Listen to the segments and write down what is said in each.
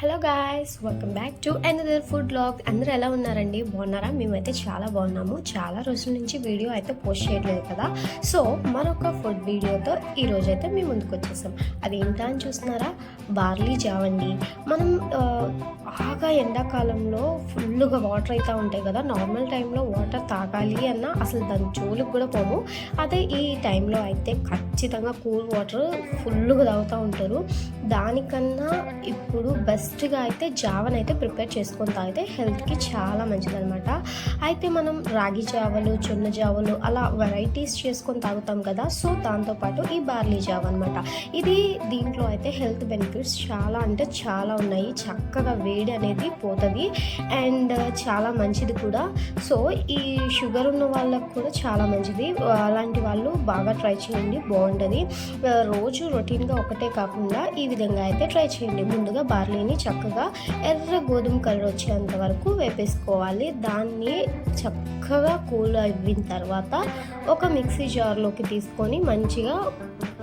Hello guys welcome back to another food blog అందరూ ఎలా ఉన్నారండి? బాగున్నారా? మేమైతే చాలా బాగున్నాము. చాలా రోజుల నుంచి వీడియో అయితే పోస్ట్ చేయట్లేదు కదా. సో మరొక ఫుడ్ వీడియోతో ఈ అయితే మేము ముందుకు వచ్చేసాం. అది ఏంటా అని చూస్తున్నారా? బార్లీ జావండి. మనం బాగా ఎండాకాలంలో ఫుల్గా వాటర్ అయితే ఉంటాయి కదా. నార్మల్ టైంలో వాటర్ తాగాలి అన్న అసలు దాని జోలికి కూడా పోము. అదే ఈ టైంలో అయితే ఖచ్చితంగా కూల్ వాటర్ ఫుల్గా తాగుతూ ఉంటారు. దానికన్నా ఇప్పుడు బెస్ట్గా అయితే జావన్ అయితే ప్రిపేర్ చేసుకొని తాగితే హెల్త్కి చాలా మంచిదన్నమాట. అయితే మనం రాగి జావలు జొన్న జావలు అలా వెరైటీస్ చేసుకొని తాగుతాం కదా సో దాంతోపాటు ఈ బార్లీ జావ అనమాట ఇది దీంట్లో అయితే హెల్త్ బెనిఫిట్స్ చాలా అంటే చాలా ఉన్నాయి. చక్కగా వేడి అనేది పోతుంది. అండ్ చాలా మంచిది కూడా. సో ఈ షుగర్ ఉన్న వాళ్ళకు కూడా చాలా మంచిది. అలాంటి వాళ్ళు బాగా ట్రై చేయండి బాగుంటుంది. రోజు రొటీన్గా ఒకటే కాకుండా ఈ విధంగా అయితే ట్రై చేయండి. ముందుగా బార్లీని చక్కగా ఎర్ర గోధుమ కలర్ వచ్చేంత వరకు వేపేసుకోవాలి. దాన్ని చక్కగా కూల్ అయిన తర్వాత ఒక మిక్సీ జార్లోకి తీసుకొని మంచిగా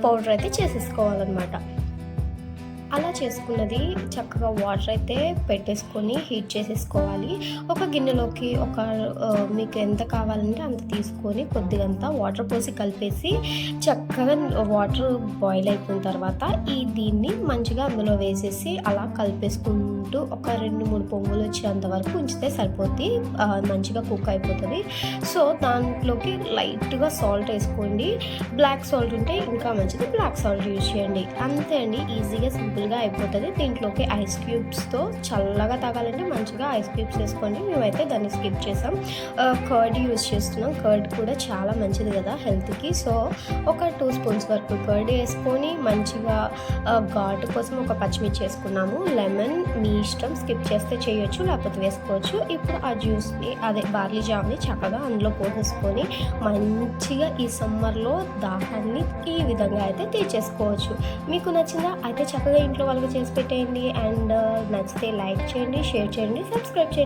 పౌడర్ అయితే చేసేసుకోవాలన్నమాట. అలా చేసుకున్నది చక్కగా వాటర్ అయితే పెట్టేసుకొని హీట్ చేసేసుకోవాలి. ఒక గిన్నెలోకి ఒక మీకు ఎంత కావాలంటే అంత తీసుకొని కొద్దిగంత వాటర్ పోసి కలిపేసి చక్కగా వాటర్ బాయిల్ అయిపోయిన తర్వాత ఈ దీన్ని మంచిగా అందులో వేసేసి అలా కలిపేసుకుంటూ ఒక రెండు మూడు పొంగులు వచ్చేంత వరకు ఉంచితే సరిపోద్ది. మంచిగా కుక్ అయిపోతుంది. సో దాంట్లోకి లైట్గా సాల్ట్ వేసుకోండి. బ్లాక్ సాల్ట్ ఉంటే ఇంకా మంచిది. బ్లాక్ సాల్ట్ యూజ్ చేయండి. అంతే అండి. ఈజీగా సింపుల్గా అయిపోతుంది. దీంట్లోకి ఐస్ క్యూబ్స్తో చల్లగా తాగాలంటే మంచిగా ఐస్ క్యూబ్స్ వేసుకోండి మేమైతే దాన్ని స్కిప్ చేసాం. కర్డ్ యూజ్ చేస్తున్నాం. కర్డ్ కూడా చాలా మంచిది కదా హెల్త్కి. సో ఒక టూ స్పూన్స్ వరకు కర్డ్ వేసుకొని మంచిగా ఘాట్ ఘాటు కోసం ఒక పచ్చిమిర్చి వేసుకున్నాము. లెమన్ మీ ఇష్టం. స్కిప్ చేస్తే చేయొచ్చు లేకపోతే వేసుకోవచ్చు. ఇప్పుడు ఆ జ్యూస్ని అదే బార్లీ జామ్ని చక్కగా అందులో పోసేసుకొని మంచిగా ఈ సమ్మర్లో దాహాన్ని ఈ విధంగా అయితే తీర్చేసుకోవచ్చు. మీకు నచ్చిందా? అయితే చక్కగా ఇంట్లో వాళ్ళకి చేసి పెట్టేయండి. అండ్ నచ్చితే లైక్ చేయండి షేర్ చేయండి సబ్స్క్రైబ్ చేయండి.